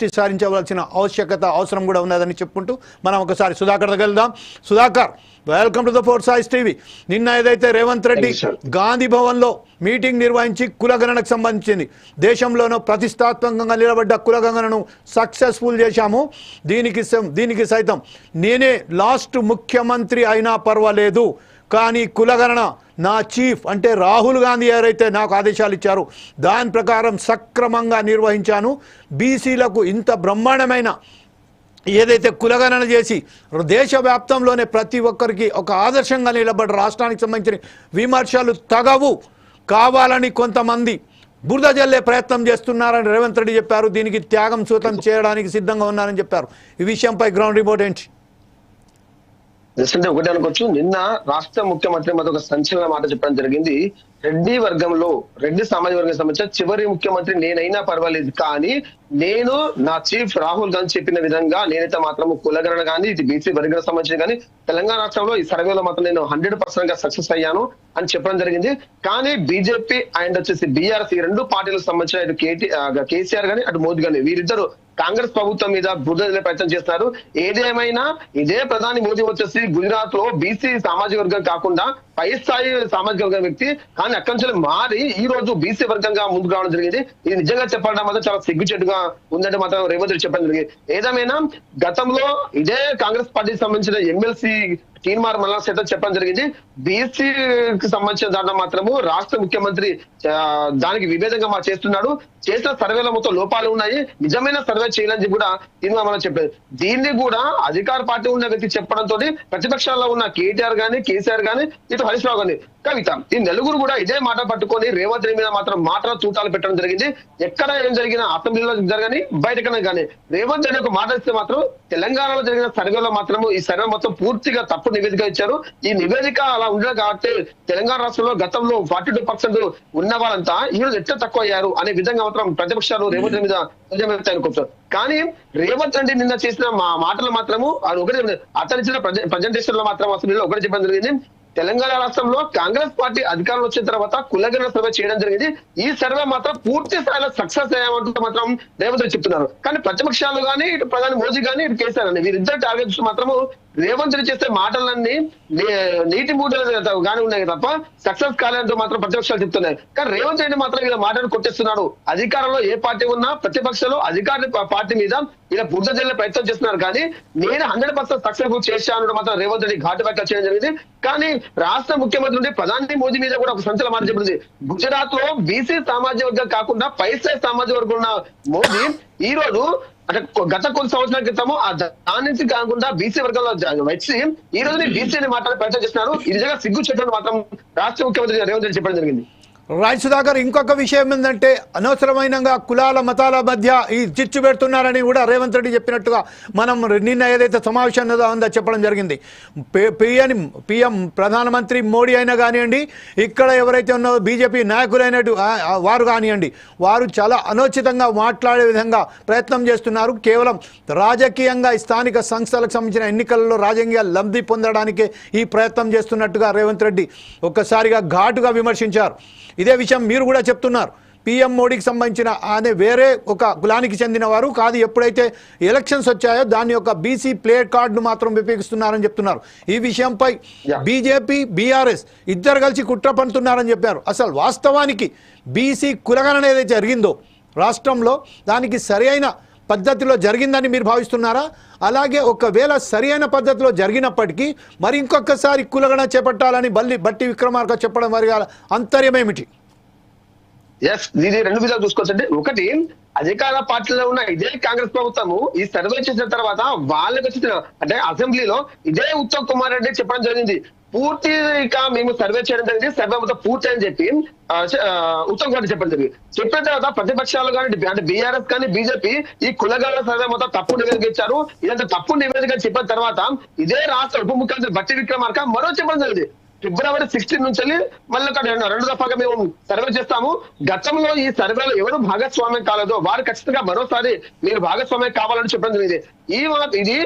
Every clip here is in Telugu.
దృష్టి సారించవలసిన ఆవశ్యకత అవసరం కూడా ఉన్నదని చెప్పుకుంటూ మనం ఒకసారి సుధాకర్ దగ్గర వెళ్దాం. Sudhakar welcome to the four సాయిస్ TV నిన్న ఏదైతే రేవంత్ రెడ్డి. గాంధీ భవన్లో మీటింగ్ నిర్వహించి కులగణనకు సంబంధించింది దేశంలోనూ ప్రతిష్టాత్మకంగా నిలబడ్డ కులగణనను సక్సెస్ఫుల్ చేశాము. దీనికి సం- దీనికి సైతం నేనే లాస్ట్ ముఖ్యమంత్రి అయినా పర్వాలేదు. కానీ కులగణన నా చీఫ్ అంటే రాహుల్ గాంధీ ఎవరైతే నాకు ఆదేశాలు ఇచ్చారు దాని ప్రకారం సక్రమంగా నిర్వహించాను. బీసీలకు ఇంత బ్రహ్మాండమైన ఏదైతే కులగణన చేసి దేశవ్యాప్తంలోనే ప్రతి ఒక్కరికి ఒక ఆదర్శంగా నిలబడి రాష్ట్రానికి సంబంధించిన విమర్శలు తగవు. కావాలని కొంతమంది బురద జల్లే ప్రయత్నం చేస్తున్నారని రేవంత్ రెడ్డి చెప్పారు. దీనికి త్యాగం సూతం చేయడానికి సిద్ధంగా ఉన్నారని చెప్పారు. ఈ విషయంపై గ్రౌండ్ రిపోర్ట్ ఏంటి? జస్ట్ అంటే ఒకటి అనుకోవచ్చు. నిన్న రాష్ట్ర ముఖ్యమంత్రి మాది ఒక సంచలన మాట చెప్పడం జరిగింది. రెడ్డి వర్గంలో రెడ్డి సామాజిక వర్గం సంబంధించిన చివరి ముఖ్యమంత్రి నేనైనా పర్వాలేదు. కానీ నేను నా చీఫ్ రాహుల్ గాంధీ చెప్పిన విధంగా నేనైతే మాత్రం కులగరణ కానీ ఇది బీసీ వర్గం సంబంధించి కానీ తెలంగాణ రాష్ట్రంలో ఈ సర్వేలో మాత్రం నేను హండ్రెడ్ పర్సెంట్గా సక్సెస్ అయ్యాను అని చెప్పడం జరిగింది. కానీ బీజేపీ అండ్ వచ్చేసి బీఆర్ఎస్ ఈ రెండు పార్టీలకు సంబంధించిన ఇటు కేటీ కేసీఆర్ గానీ అటు మోదీ గానీ వీరిద్దరు కాంగ్రెస్ ప్రభుత్వం మీద బురదలే ప్రయత్నం చేస్తున్నారు. ఏదేమైనా ఇదే ప్రధాని మోదీ వచ్చేసి గుజరాత్లో బీసీ సామాజిక వర్గం కాకుండా పై స్థాయి సామాజిక వర్గం వ్యక్తి. కానీ అక్కడి నుంచి మారి ఈ రోజు బీసీ వర్గంగా ముందుకు రావడం జరిగింది. ఇది నిజంగా చెప్పడం మాత్రం చాలా సిగ్గుచెట్టుగా ఉందంటే మాత్రం రేవంత్ రెడ్డి చెప్పడం జరిగింది. ఏదేమైనా గతంలో ఇదే కాంగ్రెస్ పార్టీకి సంబంధించిన ఎమ్మెల్సీ తీన్మార్ మల్లా సైతం చెప్పడం జరిగింది. బీసీకి సంబంధించిన దాంట్లో మాత్రము రాష్ట్ర ముఖ్యమంత్రి దానికి విభేదంగా మా చేస్తున్నాడు. చేసిన సర్వేల మొత్తం లోపాలు ఉన్నాయి. నిజమైన సర్వే చేయాలని కూడా తీన్మార్ మల్లా చెప్పారు. దీన్ని కూడా అధికార పార్టీ ఉన్న వ్యక్తి చెప్పడంతో ప్రతిపక్షాల్లో ఉన్న కేటీఆర్ గాని కేసీఆర్ గాని ఇటు హరీష్ రావు గాని కవిత ఈ నలుగురు కూడా ఇదే మాట పట్టుకొని రేవంత్ రెడ్డి మీద మాత్రం మాటల తూటాలు పెట్టడం జరిగింది. ఎక్కడ ఏం జరిగినా అసెంబ్లీలో జరగని బయటకనే కానీ. రేవంత్ రెడ్డి ఒక మాట ఇస్తే మాత్రం తెలంగాణలో జరిగిన సర్వేలో మాత్రం ఈ సర్వే మొత్తం పూర్తిగా తప్పు నివేదిక ఇచ్చారు. ఈ నివేదిక అలా ఉండదు కాబట్టి తెలంగాణ రాష్ట్రంలో గతంలో ఫార్టీ టూ పర్సెంట్ ఉన్న వాళ్ళంతా ఈరోజు ఎట్లా తక్కువ అయ్యారు అనే విధంగా మాత్రం ప్రతిపక్షాలు రేవంత్ రెడ్డి మీద ధ్వజమెత్తాయి అనుకుంటారు కానీ రేవంత్ రెడ్డి నిన్న చేసిన మా మాటలు మాత్రము అది ఒకటి అతను ఇచ్చిన ప్రజెంటేషన్లో మాత్రం అసెంబ్లీలో ఒకటి చెప్పడం జరిగింది. తెలంగాణ రాష్ట్రంలో కాంగ్రెస్ పార్టీ అధికారంలో వచ్చిన తర్వాత కులగణ సర్వే చేయడం జరిగింది. ఈ సర్వే మాత్రం పూర్తి స్థాయిలో సక్సెస్ అయ్యామంటూ మాత్రం రేవంత్ రెడ్డి చెప్తున్నారు. కానీ ప్రతిపక్షాలు కానీ ఇటు ప్రధాని మోదీ కానీ ఇటు కేసీఆర్ అని వీరిద్దరు టార్గెట్స్ మాత్రము రేవంత్ రెడ్డి చేసే మాటలన్నీ నీటి మూటలు కానీ ఉన్నాయి తప్ప సక్సెస్ కాలేదంటూ మాత్రం ప్రతిపక్షాలు చెప్తున్నాయి. కానీ రేవంత్ రెడ్డి మాత్రం ఇలా మాటలు కొట్టేస్తున్నాడు. అధికారంలో ఏ పార్టీ ఉన్నా ప్రతిపక్షాలు అధికార పార్టీ మీద ఇలా బుద్ధ జల్లే ప్రయత్నం చేస్తున్నారు. కానీ నేను హండ్రెడ్ పర్సెంట్ సక్సెస్ఫుల్ చేశాను మాత్రం రేవంత్ రెడ్డి ఘాటు వ్యాఖ్యలు చేయడం జరిగింది. కానీ రాష్ట్ర ముఖ్యమంత్రి నుండి ప్రధాని మోదీ మీద కూడా ఒక సంచలన మాట చెప్పింది. గుజరాత్లో బీసీ సామాజిక వర్గం కాకుండా పైసా సామాజిక వర్గం ఉన్న మోదీ ఈ రోజు అంటే గత కొన్ని సంవత్సరాల క్రితము ఆ దాని నుంచి కాకుండా బీసీ వర్గంలో వచ్చి ఈ రోజు బీసీ అని మాట్లాడే ప్రయత్నం చేస్తున్నారు. ఇది నిజంగా సిగ్గు చెట్టు మాత్రం రాష్ట్ర ముఖ్యమంత్రి రేవంత్ రెడ్డి చెప్పడం జరిగింది. రాజ్ సుధాకర్ ఇంకొక విషయం ఏంటంటే అనవసరమైన కులాల మతాల మధ్య ఈ చిచ్చు పెడుతున్నారని కూడా రేవంత్ రెడ్డి చెప్పినట్టుగా మనం నిన్న ఏదైతే సమావేశం ఉందో ఉందో చెప్పడం జరిగింది. పిఎం పిఎం ప్రధానమంత్రి మోడీ అయినా కానివ్వండి ఇక్కడ ఎవరైతే ఉన్నారో బీజేపీ నాయకులైనట్టు వారు కానివ్వండి వారు చాలా అనుచితంగా మాట్లాడే విధంగా ప్రయత్నం చేస్తున్నారు. కేవలం రాజకీయంగా స్థానిక సంస్థలకు సంబంధించిన ఎన్నికలలో రాజకీయ లబ్ధి పొందడానికి ఈ ప్రయత్నం చేస్తున్నట్టుగా రేవంత్ రెడ్డి ఒక్కసారిగా ఘాటుగా విమర్శించారు. ఇదే విషయం మీరు కూడా చెప్తున్నారు. పిఎం మోడీకి సంబంధించిన అనే వేరే ఒక కులానికి చెందిన వారు కాదు ఎప్పుడైతే ఎలక్షన్స్ వచ్చాయో దాని యొక్క బీసీ ప్లే కార్డును మాత్రం ఉపయోగిస్తున్నారని చెప్తున్నారు. ఈ విషయంపై. బీజేపీ బీఆర్ఎస్ ఇద్దరు కలిసి కుట్ర పడుతున్నారని చెప్పారు. అసలు వాస్తవానికి బీసీ కులగణన ఏదైతే జరిగిందో రాష్ట్రంలో దానికి సరైన పద్ధతిలో జరిగిందని మీరు భావిస్తున్నారా? అలాగే ఒకవేళ సరైన పద్ధతిలో జరిగినప్పటికీ మరి ఇంకొకసారి కులగణ చేపట్టాలని బల్లి బట్టి విక్రమార్క చెప్పడం వారి అంతర్యం ఏమిటి? ఎస్ ఇది రెండు విధాలు చూసుకోవచ్చంటే ఒకటి అధికార పార్టీలో ఉన్న ఇదే కాంగ్రెస్ ప్రభుత్వము ఈ సర్వే చేసిన తర్వాత వాళ్ళకి వచ్చిన అంటే అసెంబ్లీలో ఇదే ఉత్తమ్ కుమార్ రెడ్డి చెప్పడం జరిగింది. పూర్తిగా మేము సర్వే చేయడం జరిగింది. సర్వే మొత్తం పూర్తి అని చెప్పి ఉత్తమ్ కుమార్ రెడ్డి చెప్పడం జరిగింది. చెప్పిన తర్వాత ప్రతిపక్షాలు కానీ అంటే బీఆర్ఎస్ కానీ బీజేపీ ఈ కులగాల సర్వే మొత్తం తప్పు నివేదిక ఇచ్చారు. ఇదంతా తప్పు నివేదిక చెప్పిన తర్వాత ఇదే రాష్ట్ర ఉప ముఖ్యమంత్రి బట్టి విక్రమార్క మరో చెప్పడం జరిగింది. ఫిబ్రవరి సిక్స్టీన్ నుంచి వెళ్ళి మళ్ళీ ఒక రెండు రెండు దఫాగా మేము సర్వే చేస్తాము. గతంలో ఈ సర్వేలో ఎవరు భాగస్వామ్యం కాలేదో వారు ఖచ్చితంగా మరోసారి మీరు భాగస్వామ్యం కావాలని చెప్పడం జరిగింది. ఈ ఇది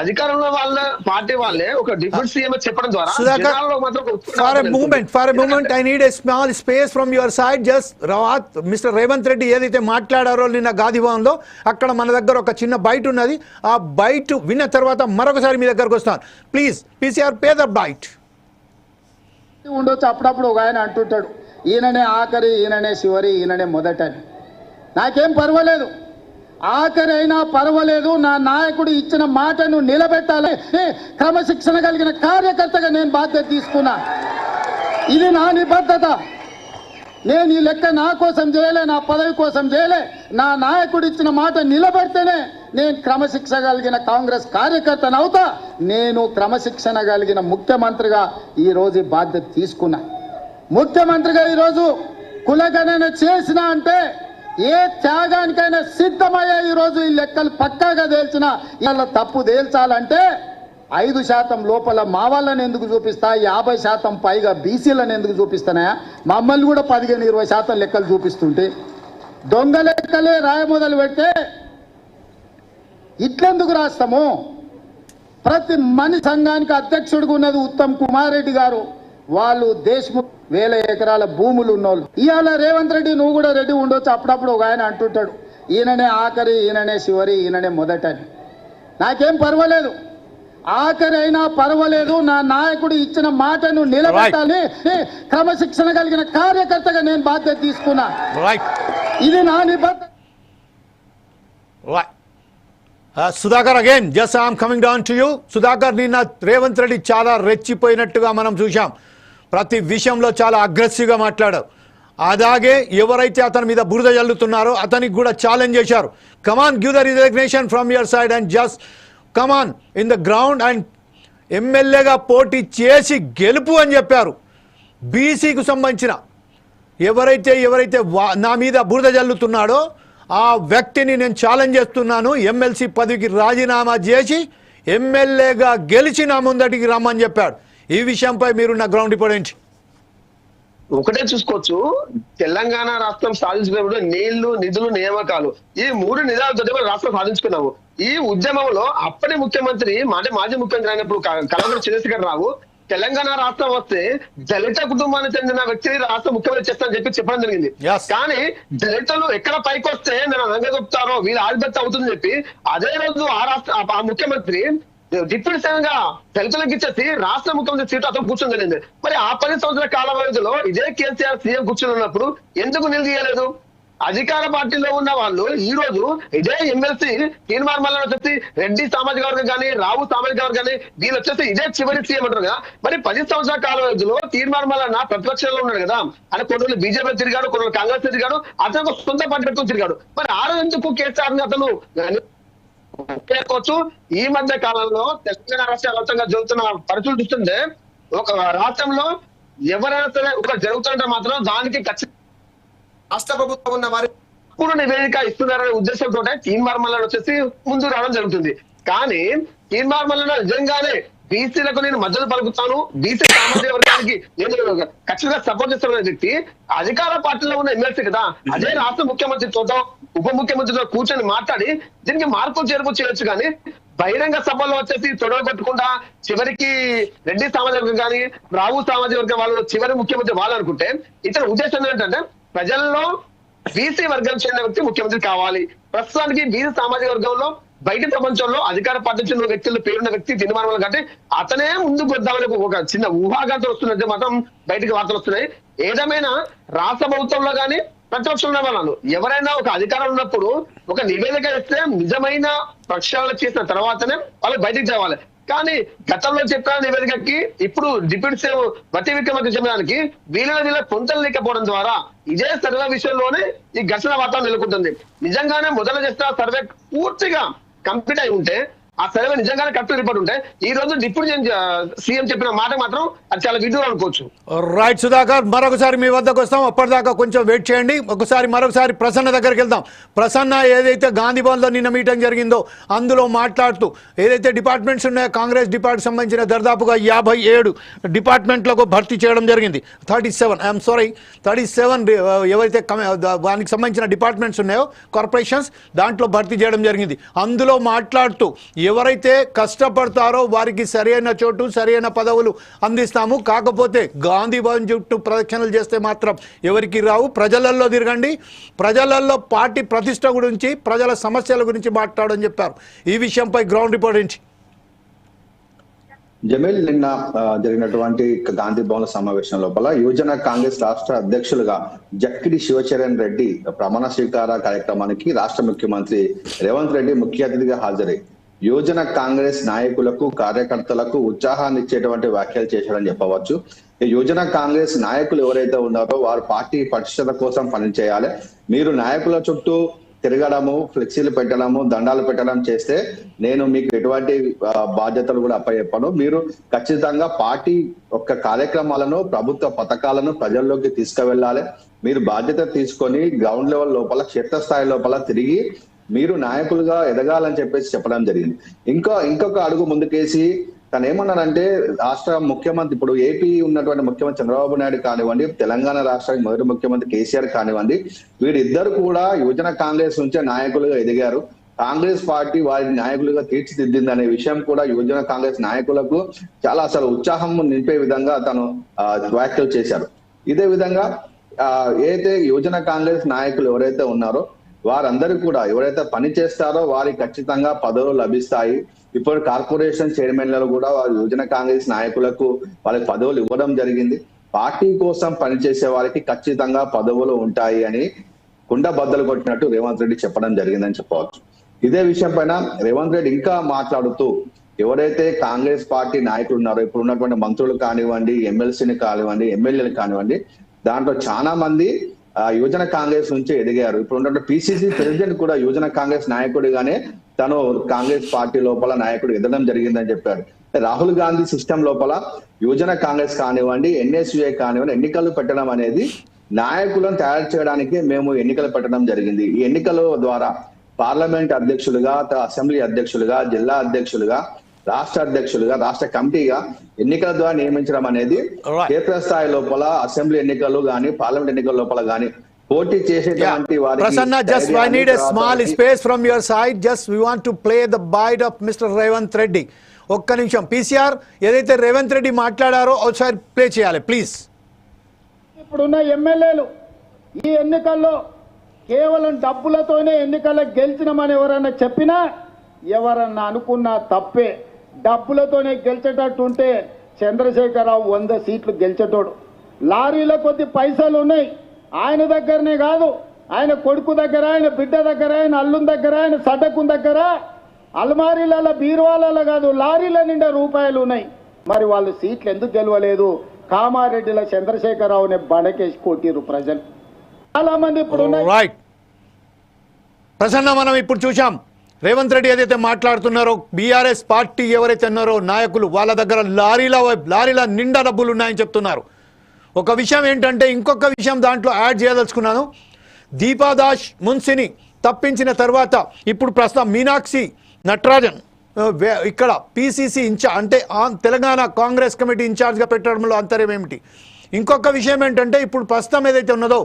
అధికారంలో వాళ్ళ పార్టీ వాళ్ళే ఒక డిప్యూటీ సీఎం చెప్పడం ద్వారా జనాల్లో మాత్రం for a. Moment for a moment I need a small space from your side just రవాత్ mister Revanth Reddy ఏదైతే మాట్లాడారో నిన్న గాదిభవన్లో అక్కడ మన దగ్గర ఒక చిన్న బైట్ ఉన్నది. ఆ బైట్ విన్న తర్వాత మరొకసారి మీ దగ్గరకు వస్తాను. Please PCR pay the byte ఉండొచ్చు. అప్పుడప్పుడు ఒక ఆయన అంటుంటాడు ఈయననే ఆఖరి ఈయననే చివరి ఈయననే మొదటని నాకేం పర్వాలేదు. ఆఖరి అయినా పర్వాలేదు. నా నాయకుడు ఇచ్చిన మాటను నిలబెట్టాలి. క్రమశిక్షణ కలిగిన కార్యకర్తగా నేను బాధ్యత తీసుకున్నా. ఇది నా నిబద్ధత. నేను ఈ లెక్క నా కోసం చేయలే నా పదవి కోసం చేయలే. నా నాయకుడు ఇచ్చిన మాట నిలబడితేనే నేను క్రమశిక్ష కలిగిన కాంగ్రెస్ కార్యకర్తను అవుతా. నేను క్రమశిక్షణ కలిగిన ముఖ్యమంత్రిగా ఈరోజు బాధ్యత తీసుకున్నా. ముఖ్యమంత్రిగా ఈరోజు కులగణన చేసిన అంటే ఏ త్యాగానికైనా సిద్ధమయ్యే ఈరోజు ఈ లెక్కలు పక్కాగా తేల్చిన ఇలా తప్పు తేల్చాలంటే ఐదు శాతం లోపల మా వాళ్ళని ఎందుకు చూపిస్తా యాభై శాతం పైగా బీసీలను ఎందుకు చూపిస్తానా మమ్మల్ని కూడా పదిహేను ఇరవై శాతం లెక్కలు చూపిస్తుంటే దొంగ లెక్కలే రాయ మొదలు పెడితే ఇట్లెందుకు రాస్తాము? ప్రతి మని సంఘానికి అధ్యక్షుడిగా ఉన్నది ఉత్తమ్ కుమార్ రెడ్డి గారు. వాళ్ళు దేశ్ముఖ్ వేల ఎకరాల భూములు ఉన్నోళ్ళు. ఇవాళ రేవంత్ రెడ్డి నువ్వు కూడా రెడ్డి ఉండొచ్చు. అప్పుడప్పుడు ఒక ఆయన అంటుంటాడు ఈయననే ఆఖరి ఈయననే చివరి ఈయననే మొదటని. నాకేం పర్వాలేదు. ఆఖరి అయినా పర్వాలేదు నా నాయకుడు ఇచ్చిన మాటను నిలబెట్టాలి. క్రమశిక్షణ కలిగిన కార్యకర్తగా నేను బాధ్యత తీసుకున్నా. ఇది నా నిబద్ధత right Sudhakar again just I'm coming down to you Sudhakar నిన్న రేవంత్ రెడ్డి చాలా రెచ్చిపోయినట్టుగా మనం చూశాం. ప్రతి విషయంలో చాలా అగ్రెసివ్గా మాట్లాడారు అలాగే ఎవరైతే అతని మీద బురద జల్లుతున్నారో అతనికి కూడా ఛాలెంజ్ చేశారు. Come on give the resignation from your side and just come on in the ground and ఎమ్మెల్యేగా పోటీ చేసి గెలుపు అని చెప్పారు. బీసీకి సంబంధించిన ఎవరైతే ఎవరైతే వా- నా మీద బురద జల్లుతున్నాడో ఆ వ్యక్తిని నేను ఛాలెంజ్ చేస్తున్నాను. ఎమ్మెల్సీ పదవికి రాజీనామా చేసి ఎమ్మెల్యేగా గెలిచి నా ముందటికి రమ్మని చెప్పాడు. ఈ విషయంపై మీరు నా గ్రౌండ్ రిపోర్ట్ ఏంటి? ఒకటే చూసుకోవచ్చు. తెలంగాణ రాష్ట్రం సాధించుకున్నప్పుడు నీళ్ళు నిధులు నియామకాలు ఈ మూడు నిజాలతో మనం రాష్ట్రం సాధించుకున్నాము. ఈ ఉద్యమంలో అప్పటి ముఖ్యమంత్రి అంటే మాజీ ముఖ్యమంత్రి అయినప్పుడు కలవరం చంద్రశేఖర్ రావు తెలంగాణ రాష్ట్రం వస్తే దళిత కుటుంబానికి చెందిన వ్యక్తిని రాష్ట్ర ముఖ్యమంత్రి చేస్తానని చెప్పి చెప్పడం జరిగింది. కానీ దళితులు ఎక్కడ పైకి వస్తే నేను అనంగా చెప్తారో వీళ్ళ ఆధిపత్యం అవుతుందని చెప్పి అదే రోజు ఆ రాష్ట్ర ఆ- ముఖ్యమంత్రి డిప్యూటీ సీఎం గా దళితులకు ఇచ్చేసి రాష్ట్ర ముఖ్యమంత్రి సీట్ అతను కూర్చొని జరిగింది. మరి ఆ పది సంవత్సరాల కాల వ్యవధిలో ఇదే కేసీఆర్ సీఎం కూర్చొని ఉన్నప్పుడు ఎందుకు నిలదీయలేదు? అధికార పార్టీలో ఉన్న వాళ్ళు ఈ రోజు ఇదే ఎమ్మెల్సీ తీర్మార్ మల్ల వచ్చేసి రెడ్డి సామాజిక వర్గం కానీ రావు సామాజిక వర్గం కానీ వీళ్ళు వచ్చేసి ఇదే చివరి సీఎం అంటారు కదా. మరి పది సంవత్సరాల కాల వ్యవధిలో తీర్మార్ మల్లన్న ప్రతిపక్షంలో ఉన్నాడు కదా. అని కొన్ని రోజులు బీజేపీ తిరిగాడు కొన్ని కాంగ్రెస్ తిరిగాడు అతను ఒక సొంత పార్టీ పెట్టుకుని తిరిగాడు. మరి ఆ రోజు ఎందుకు కేసీఆర్ అతను పేర్కోవచ్చు ఈ మధ్య కాలంలో తెలంగాణ రాష్ట్ర వ్యాప్తంగా జరుగుతున్న పరిస్థితులు చూస్తుంటే ఒక రాష్ట్రంలో ఎవరైనా సరే ఒక జరుగుతుంటే మాత్రం దానికి ఖచ్చితంగా రాష్ట్ర ప్రభుత్వం ఉన్న వారి తప్పుడు నివేదిక ఇస్తున్నారనే ఉద్దేశంతో తీన్మార్ మల్లన వచ్చేసి ముందు రావడం జరుగుతుంది. కానీ తీన్మార్ మల్లన నిజంగానే బీసీలకు నేను మద్దతు పలుకుతాను. బీసీ సామాజిక వర్గానికి నేను ఖచ్చితంగా సపోర్ట్ చేస్తున్న వ్యక్తి. అధికార పార్టీలో ఉన్న ఎమ్మెల్సీ కదా. అదే రాష్ట్ర ముఖ్యమంత్రితో ఉప ముఖ్యమంత్రితో కూర్చొని మాట్లాడి దీనికి మార్పులు చేర్పు చేయొచ్చు కానీ బహిరంగ సభలో వచ్చేసి తొడవ పెట్టకుండా చివరికి రెడ్డి సామాజిక వర్గం కానీ రావు సామాజిక వర్గం వాళ్ళు చివరి ముఖ్యమంత్రి వాళ్ళు అనుకుంటే ఇతర ఉద్దేశం ఏంటంటే ప్రజల్లో బీసీ వర్గం చెందిన వ్యక్తి ముఖ్యమంత్రి కావాలి. ప్రస్తుతానికి బీసీ సామాజిక వర్గంలో బయట ప్రపంచంలో అధికార పార్టీ చెందిన వ్యక్తులు పేరున్న వ్యక్తి తిరుమల కంటే అతనే ముందుకు వద్దామని ఒక చిన్న ఊహాగాంతం వస్తున్నట్టు మాత్రం బయటికి వార్తలు వస్తున్నాయి. ఏదేమైనా రాష్ట్ర ప్రభుత్వంలో కానీ ప్రతిపక్షంలో వాళ్ళు ఎవరైనా ఒక అధికారం ఉన్నప్పుడు ఒక నివేదిక ఇస్తే నిజమైన ప్రక్షాళన చేసిన తర్వాతనే వాళ్ళు బయటికి తేవాలి కానీ గతంలో చెప్పిన నివేదికకి ఇప్పుడు డిప్యూటీ సీఎం ప్రతి విక్రమకి చెప్పడానికి వీళ్ళ వీళ్ళ పొంతలు లేకపోవడం ద్వారా ఇదే సర్వే విషయంలోనే ఈ ఘర్షణ వాతావరణం నెలకొంటుంది. నిజంగానే మొదలు చేసిన సర్వే పూర్తిగా కంప్లీట్ అయి ఉంటే ఆ సర్వే నిజంగానే కరెక్ట్ రిపోర్ట్ ఉంటే ఈ రోజు డిప్యూటీ సీఎం చెప్పిన మాట మాత్రం అది చాలా విడ్డూరం అనుకోవచ్చు. రైట్ సుధాకర్ మరొకసారి మీ వద్దకు వస్తాం. అప్పటిదాకా కొంచెం వెయిట్ చేయండి. ఒకసారి మరొకసారి ప్రసన్న దగ్గరికి వెళ్దాం. ప్రసన్న ఏదైతే గాంధీ భవన్లో నిన్న మీటింగ్ జరిగిందో అందులో మాట్లాడుతూ ఏదైతే డిపార్ట్మెంట్స్ ఉన్నాయో కాంగ్రెస్ డిపార్ట్మెంట్ సంబంధించిన దర్దాపుగా యాభై ఏడు డిపార్ట్మెంట్లకు భర్తీ చేయడం జరిగింది. Thirty seven I'm sorry thirty seven ఎవరైతే దానికి సంబంధించిన డిపార్ట్మెంట్స్ ఉన్నాయో కార్పొరేషన్స్ దాంట్లో భర్తీ చేయడం జరిగింది. అందులో మాట్లాడుతూ ఎవరైతే కష్టపడతారో వారికి సరైన చోటు సరైన పదవులు అందిస్తాము. కాకపోతే గాంధీ భవన్ చుట్టూ ప్రదక్షిణలు చేస్తే మాత్రం ఎవరికి రావు. ప్రజలల్లో తిరగండి. ప్రజలల్లో పార్టీ ప్రతిష్ట గురించి ప్రజల సమస్యల గురించి మాట్లాడని చెప్పారు ఈ విషయంపై గ్రౌండ్ రిపోర్ట్ నుంచి జమీల్ నిన్న జరిగినటువంటి గాంధీ భవన్ సమావేశం లోపల యువజన కాంగ్రెస్ రాష్ట్ర అధ్యక్షులుగా జక్కిడి శివచరణ్ రెడ్డి ప్రమాణ స్వీకార కార్యక్రమానికి రాష్ట్ర ముఖ్యమంత్రి రేవంత్ రెడ్డి ముఖ్య అతిథిగా హాజరై యువజన కాంగ్రెస్ నాయకులకు కార్యకర్తలకు ఉత్సాహాన్ని ఇచ్చేటువంటి వ్యాఖ్యలు చేశారని చెప్పవచ్చు. యోజన యువజన కాంగ్రెస్ నాయకులు ఎవరైతే ఉన్నారో వారు పార్టీ పటిష్టత కోసం పనిచేయాలి మీరు నాయకుల చుట్టూ తిరగడము ఫ్లెక్సీలు పెట్టడము దండాలు పెట్టడం చేస్తే నేను మీకు ఎటువంటి బాధ్యతలు కూడా అప్పచెప్పను. మీరు ఖచ్చితంగా పార్టీ యొక్క కార్యక్రమాలను ప్రభుత్వ పథకాలను ప్రజల్లోకి తీసుకువెళ్ళాలి. మీరు బాధ్యత తీసుకొని గ్రౌండ్ లెవెల్ లోపల క్షేత్రస్థాయి లోపల తిరిగి మీరు నాయకులుగా ఎదగాలని చెప్పేసి చెప్పడం జరిగింది. ఇంకా ఇంకొక అడుగు ముందుకేసి తను ఏమన్నానంటే రాష్ట్ర ముఖ్యమంత్రి ఇప్పుడు ఏపీ ఉన్నటువంటి ముఖ్యమంత్రి చంద్రబాబు నాయుడు కానివ్వండి తెలంగాణ రాష్ట్రానికి మొదటి ముఖ్యమంత్రి కేసీఆర్ కానివ్వండి వీరిద్దరు కూడా యువజన కాంగ్రెస్ నుంచే నాయకులుగా ఎదిగారు. కాంగ్రెస్ పార్టీ వారి నాయకులుగా తీర్చిదిద్దింది అనే విషయం కూడా యువజన కాంగ్రెస్ నాయకులకు చాలా అసలు ఉత్సాహం నింపే విధంగా తను వ్యాఖ్యలు చేశారు. ఇదే విధంగా ఏదైతే యువజన కాంగ్రెస్ నాయకులు ఎవరైతే ఉన్నారో వారందరూ కూడా ఎవరైతే పని చేస్తారో వారికి ఖచ్చితంగా పదవులు లభిస్తాయి. ఇప్పుడు కార్పొరేషన్ చైర్మన్లలో కూడా వారి యువజన కాంగ్రెస్ నాయకులకు వాళ్ళకి పదవులు ఇవ్వడం జరిగింది. పార్టీ కోసం పనిచేసే వారికి ఖచ్చితంగా పదవులు ఉంటాయి అని కుండ బద్దలు కొట్టినట్టు రేవంత్ రెడ్డి చెప్పడం జరిగిందని చెప్పవచ్చు. ఇదే విషయం పైన రేవంత్ రెడ్డి ఇంకా మాట్లాడుతూ ఎవరైతే కాంగ్రెస్ పార్టీ నాయకులు ఉన్నారో ఇప్పుడు ఉన్నటువంటి మంత్రులు కానివ్వండి ఎమ్మెల్సీని కానివ్వండి ఎమ్మెల్యేలు కానివ్వండి దాంట్లో చాలా మంది ఆ, యువజన కాంగ్రెస్ నుంచి ఎదిగారు. ఇప్పుడు ఉన్నటువంటి పిసిసి ప్రెసిడెంట్ కూడా యువజన కాంగ్రెస్ నాయకుడిగానే తను కాంగ్రెస్ పార్టీ లోపల నాయకుడు ఎదగడం జరిగిందని చెప్పారు. రాహుల్ గాంధీ సిస్టమ్ లోపల యువజన కాంగ్రెస్ కానివ్వండి ఎన్ఎస్యుఏ కానివ్వండి ఎన్నికలు పెట్టడం అనేది నాయకులను తయారు చేయడానికి మేము ఎన్నికలు పెట్టడం జరిగింది. ఈ ఎన్నికల ద్వారా పార్లమెంట్ అధ్యక్షులుగా అసెంబ్లీ అధ్యక్షులుగా జిల్లా అధ్యక్షులుగా రాష్ట్ర అధ్యక్షులుగా రాష్ట్ర కమిటీగా ఎన్నికల ద్వారా నియమించడం అనేది Right. క్షేత్రస్థాయి లోపల అసెంబ్లీ ఎన్నికలు గాని పార్లమెంట్ ఎన్నికల లోపల గాని పోటీ చేసేటువంటి I ధైర్యాన్ని, need a తర్వాత small వారికి- space from your side. Just we want to play the bite of Mr. Revanth Reddy ఒక్క నిమిషం పీసీఆర్ ఏదైతే రేవంత్ రెడ్డి మాట్లాడారో ఒకసారి ప్లే చేయాలి ప్లీజ్ ఇప్పుడున్న ఎమ్మెల్యేలు ఈ ఎన్నికల్లో కేవలం డబ్బులతోనే ఎన్నికల్లో గెలిచినామని ఎవరన్నా చెప్పినా ఎవరన్నా అనుకున్నా తప్పే డబ్బులతోనే గెలిచేటట్టు ఉంటే చంద్రశేఖరరావు వంద సీట్లు గెలిచేటోడు. లారీల కొద్ది పైసలు ఉన్నాయి ఆయన దగ్గరనే కాదు. ఆయన కొడుకు దగ్గర ఆయన బిడ్డ దగ్గర ఆయన అల్లుం దగ్గర ఆయన సడకుం దగ్గర అల్మారీలలో బీరువాలలో కాదు లారీల నిండా రూపాయలు ఉన్నాయి మరి వాళ్ళు సీట్లు ఎందుకు గెలవలేదు? కామారెడ్డిల చంద్రశేఖరరావుని బడకేసి కొట్టిరు ప్రజలు. చాలా మంది ఇప్పుడు ఉన్నాయి ప్రసన్న మనం ఇప్పుడు చూశాం. రేవంత్ రెడ్డి ఏదైతే మాట్లాడుతున్నారో బీఆర్ఎస్ పార్టీ ఎవరైతే ఉన్నారో నాయకులు వాళ్ళ దగ్గర లారీల వైపు- లారీల నిండా డబ్బులు ఉన్నాయని చెప్తున్నారు. ఒక విషయం ఏంటంటే ఇంకొక విషయం దాంట్లో యాడ్ చేయదలుచుకున్నాను. దీపాదాస్ మున్సిని తప్పించిన తర్వాత ఇప్పుడు ప్రస్తుతం మీనాక్షి నటరాజన్ ఇక్కడ పిసిసి ఇన్ఛా అంటే ఆన్ తెలంగాణ కాంగ్రెస్ కమిటీ ఇన్ఛార్జ్గా పెట్టడంలో అంతర్యం ఏమిటి? ఇంకొక విషయం ఏంటంటే ఇప్పుడు ప్రస్తుతం ఏదైతే ఉన్నదో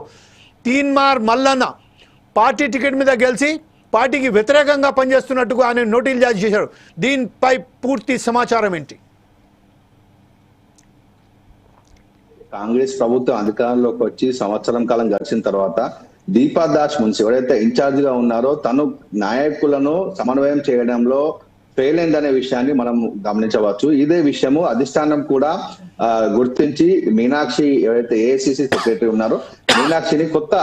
తీన్మార్ మల్లన్న పార్టీ టికెట్ మీద గెలిచి పార్టీకి వ్యతిరేకంగా పనిచేస్తున్నట్టుగా ఆయన నోటీలు జారీ చేశారు. దీనిపై పూర్తి సమాచారం ఏంటి? కాంగ్రెస్ ప్రభుత్వం అధికారంలోకి వచ్చి సంవత్సరం కాలం గడిచిన తర్వాత దీపా దాస్ మున్సి ఎవరైతే ఇన్ఛార్జ్గా ఉన్నారో తను నాయకులను సమన్వయం చేయడంలో ఫెయిల్ అయిందనే విషయాన్ని మనం గమనించవచ్చు. ఇదే విషయము అధిష్టానం కూడా గుర్తించి మీనాక్షి ఎవరైతే ఏఐసిసి సెక్రటరీ ఉన్నారో మీనాక్షిని కొత్త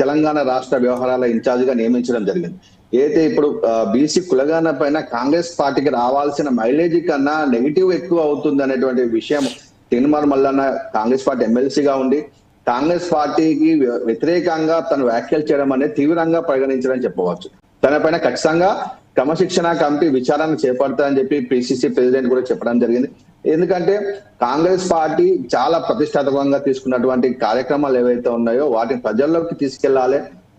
తెలంగాణ రాష్ట్ర వ్యవహారాల ఇన్ఛార్జ్గా నియమించడం జరిగింది. ఏదైతే ఇప్పుడు బీసీ కులగాన పైన కాంగ్రెస్ పార్టీకి రావాల్సిన మైలేజ్ కన్నా నెగిటివ్ ఎక్కువ అవుతుంది అనేటువంటి విషయం తిరుమల మల్లన్న కాంగ్రెస్ పార్టీ ఎమ్మెల్సీగా ఉండి కాంగ్రెస్ పార్టీకి వ్యతిరేకంగా తను వ్యాఖ్యలు చేయడం అనేది తీవ్రంగా పరిగణించడం చెప్పవచ్చు. తన పైన ఖచ్చితంగా క్రమశిక్షణ కమిటీ విచారణ చేపడతారని చెప్పి పిసిసి ప్రెసిడెంట్ కూడా చెప్పడం జరిగింది. ఎందుకంటే కాంగ్రెస్ పార్టీ చాలా ప్రతిష్టాత్మకంగా తీసుకున్నటువంటి కార్యక్రమాలు ఏవైతే ఉన్నాయో వాటిని ప్రజల్లోకి తీసుకెళ్ళాలి.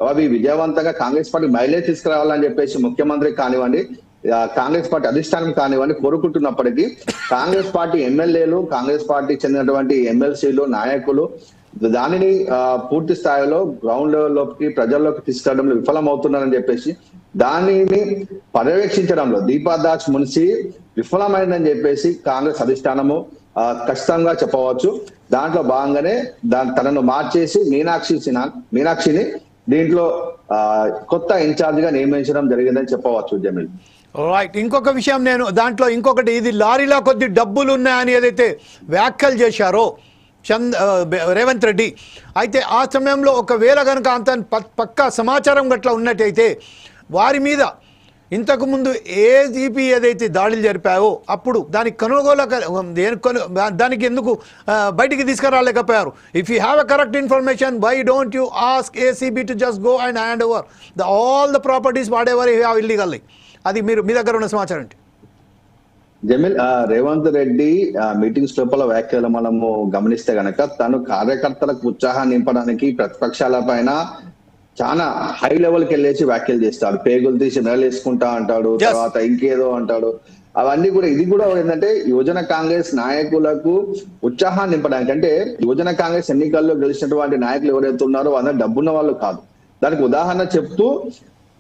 అవి విజయవంతంగా కాంగ్రెస్ పార్టీ మైలేజ్ తీసుకురావాలని చెప్పేసి ముఖ్యమంత్రి కానివ్వండి కాంగ్రెస్ పార్టీ అధిష్టానం కానివ్వండి కోరుకుంటున్నప్పటికీ కాంగ్రెస్ పార్టీ ఎమ్మెల్యేలు కాంగ్రెస్ పార్టీ చెందినటువంటి ఎమ్మెల్సీలు నాయకులు దానిని పూర్తి స్థాయిలో గ్రౌండ్లోకి ప్రజల్లోకి తీసుకురావడంలో విఫలమవుతున్నారని చెప్పేసి దానిని పర్యవేక్షించడంలో దీపాదాస్ మున్సి విఫలమైందని చెప్పేసి కాంగ్రెస్ అధిష్టానము ఖచ్చితంగా చెప్పవచ్చు. దాంట్లో భాగంగానే దాని తనను మార్చేసి మీనాక్షి సిన్హా మీనాక్షిని దీంట్లో కొత్త ఇన్ఛార్జిగా నియమించడం జరిగిందని చెప్పవచ్చు జమీల్. రైట్ ఇంకొక విషయం నేను దాంట్లో ఇంకొకటి ఇది లారీలో కొద్ది డబ్బులు ఉన్నాయని ఏదైతే వ్యాఖ్యలు చేశారో చంద్ రేవంత్ రెడ్డి అయితే ఆ సమయంలో ఒకవేళ కనుక అంత పక్కా సమాచారం గట్లా ఉన్నట్టయితే వారి మీద ఇంతకుముందు ఏ జీపీ ఏదైతే దాడులు జరిపావో అప్పుడు దానికి కొనుగోలు కొను దానికి ఎందుకు బయటికి తీసుకురాలేకపోయారు. If you have a correct information why don't you ask ACB to just go and hand over the all the properties whatever ever you have illegally అది మీరు మీ దగ్గర ఉన్న సమాచారం ఏంటి? జమీల్ రేవంత్ రెడ్డి ఆ, మీటింగ్స్ లోపల వ్యాఖ్యలు మనము గమనిస్తే గనక తను కార్యకర్తలకు ఉత్సాహం నింపడానికి ప్రతిపక్షాల పైన చాలా హై లెవెల్కి వెళ్ళేసి వ్యాఖ్యలు చేస్తాడు. పేగులు తీసి వేసుకుంటా అంటాడు. తర్వాత ఇంకేదో అంటాడు. అవన్నీ కూడా ఇది కూడా ఏంటంటే యువజన కాంగ్రెస్ నాయకులకు ఉత్సాహాన్ని నింపడానికి. అంటే యువజన కాంగ్రెస్ ఎన్నికల్లో గెలిచినటువంటి నాయకులు ఎవరైతే ఉన్నారో అందరూ డబ్బున్న వాళ్ళు కాదు. దానికి ఉదాహరణ చెప్తూ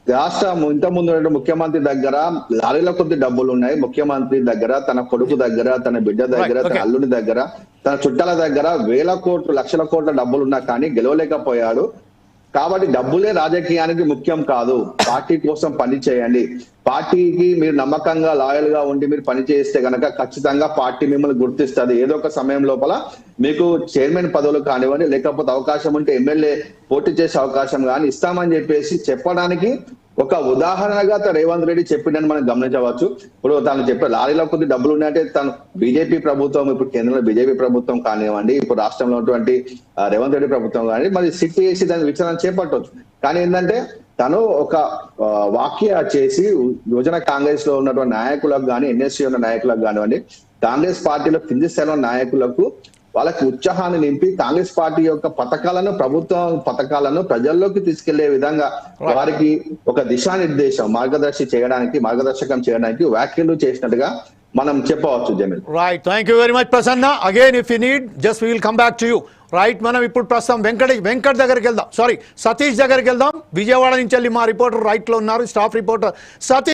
రాష్ట్ర ఇంత ముందు ముఖ్యమంత్రి దగ్గర లారీల కొద్ది డబ్బులు ఉన్నాయి. ముఖ్యమంత్రి దగ్గర తన కొడుకు దగ్గర తన బిడ్డ దగ్గర తన. అల్లుడి దగ్గర తన చుట్టాల దగ్గర వేల కోట్లు లక్షల కోట్ల డబ్బులు ఉన్నా కానీ గెలవలేకపోయాడు. కాబట్టి డబ్బులే రాజకీయానికి ముఖ్యం కాదు. పార్టీ కోసం పని చేయండి. పార్టీకి మీరు నమ్మకంగా లాయల్గా ఉండి మీరు పని చేస్తే కనుక ఖచ్చితంగా పార్టీ మిమ్మల్ని గుర్తిస్తుంది. ఏదో ఒక సమయం లోపల మీకు చైర్మన్ పదవులు కానివ్వండి లేకపోతే అవకాశం ఉంటే ఎమ్మెల్యే పోటీ చేసే అవకాశం కానీ ఇస్తామని చెప్పేసి చెప్పడానికి ఒక ఉదాహరణగా తను రేవంత్ రెడ్డి చెప్పిండని మనం గమనించవచ్చు. ఇప్పుడు తను చెప్పే లారీలో కొద్ది డబ్బులు ఉన్నాయంటే తను బీజేపీ ప్రభుత్వం ఇప్పుడు కేంద్రంలో బీజేపీ ప్రభుత్వం కానివ్వండి ఇప్పుడు రాష్ట్రంలో ఉన్నటువంటి రేవంత్ రెడ్డి ప్రభుత్వం కానీ మరి సిట్ చేసి దాని విచారణ చేపట్టవచ్చు కానీ ఏంటంటే తను ఒక వాక్య చేసి యువజన కాంగ్రెస్లో ఉన్నటువంటి నాయకులకు కానీ ఎన్ఎస్సీ ఉన్న నాయకులకు కానివ్వండి కాంగ్రెస్ పార్టీలో కింది స్థాయిలో నాయకులకు వాళ్ళకి ఉత్సాహాన్ని నింపి కాంగ్రెస్ పార్టీ యొక్క పథకాలను ప్రభుత్వ పథకాలను ప్రజల్లోకి తీసుకెళ్ళే విధంగా వారికి ఒక దిశానిర్దేశం మార్గదర్శి చేయడానికి మార్గదర్శకం చేయడానికి వ్యాఖ్యలు చేసినట్టుగా మనం చెప్పవచ్చు Jameel. Right thank you very much Prasanna again if you need just will come back to you right మనం ఇప్పుడు ప్రస్తుతం వెంకట వెంకట్ దగ్గరికి వెళ్దాం. సారీ సతీష్ దగ్గరికి వెళ్దాం. విజయవాడ నుంచి వెళ్ళి మా రిపోర్టర్ రైట్లో ఉన్నారు స్టాఫ్ రిపోర్టర్ సతీష్